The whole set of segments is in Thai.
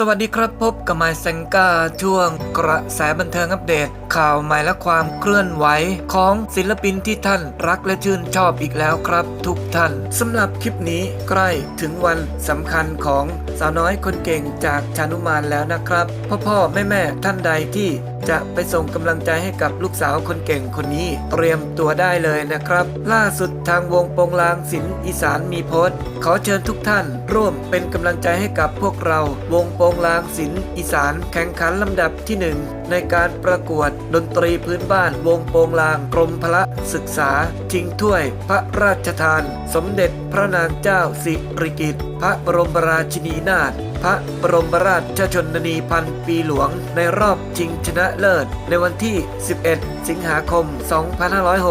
สวัสดีครับพบกับไมายแซงกาช่วงกระแสบันเทิงอัปเดต ข่าวใหม่และความเคลื่อนไหวของศิลปินที่ท่านรักและชื่นชอบอีกแล้วครับ ทุกท่านสำหรับคลิปนี้ใกล้ถึงวันสำคัญของสาวน้อยคนเก่งจากชานุมานแล้วนะครับ พ่อพ่อแม่แม่ท่านใดที่ จะไปส่งกำลังใจให้กับลูกสาวคนเก่งคนนี้ เตรียมตัวได้เลยนะครับ ล่าสุดทางวงโปงลางศิลป์อีสานมีโพสต์ ขอเชิญทุกท่าน ร่วมเป็นกำลังใจให้กับพวกเรา วงโปงลางศิลป์อีสานแข่งขันลำดับที่หนึ่งในการประกวดดนตรีพื้นบ้านวงโปงลางกรมพละศึกษาชิงถ้วย พระราชทาน สมเด็จพระนางเจ้าสิริกิติ์พระบรมราชินีนาถ ระบรมราชชนนีพันปีหลวง ในรอบชิงชนะเลิศ ในวันที่ 11 สิงหาคม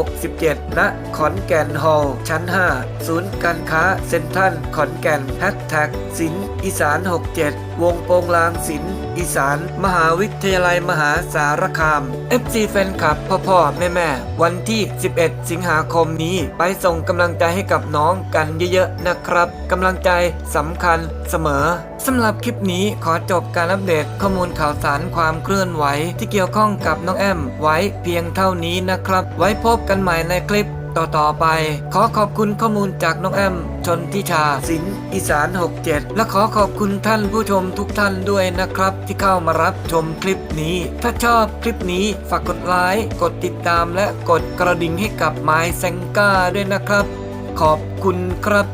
2567 ณ ขอนแก่นฮอลล์ชั้น 5 ศูนย์การค้าเซ็นทรัลขอนแก่นแฮชแท็กสินอีสาน 67 วงโปงลางศิลป์อีสาน มหาวิทยาลัยมหาสารคาม FC แฟนคลับพ่อพ่อแม่แม่ๆวันที่ 11 สิงหาคมนี้ไปส่งกำลังใจให้กับน้องกันเยอะๆนะครับกำลังใจสำคัญเสมอสำหรับคลิปนี้ขอจบการอัปเดตข้อมูลข่าวสารความเคลื่อนไหว ที่เกี่ยวข้องกับน้องแอม ไว้เพียงเท่านี้นะครับ ไว้พบกันใหม่ในคลิป ต่อๆไป ขอขอบคุณข้อมูลจากน้องแอม ชนทิชาสินอีสาน 67 และขอขอบคุณท่านผู้ชมทุกท่านด้วยนะครับ ที่เข้ามารับชมคลิปนี้ ถ้าชอบคลิปนี้ฝากกดไลค์กดติดตามและกดกระดิ่งให้กับไม้แซงก้าด้วยนะครับ ขอบคุณครับ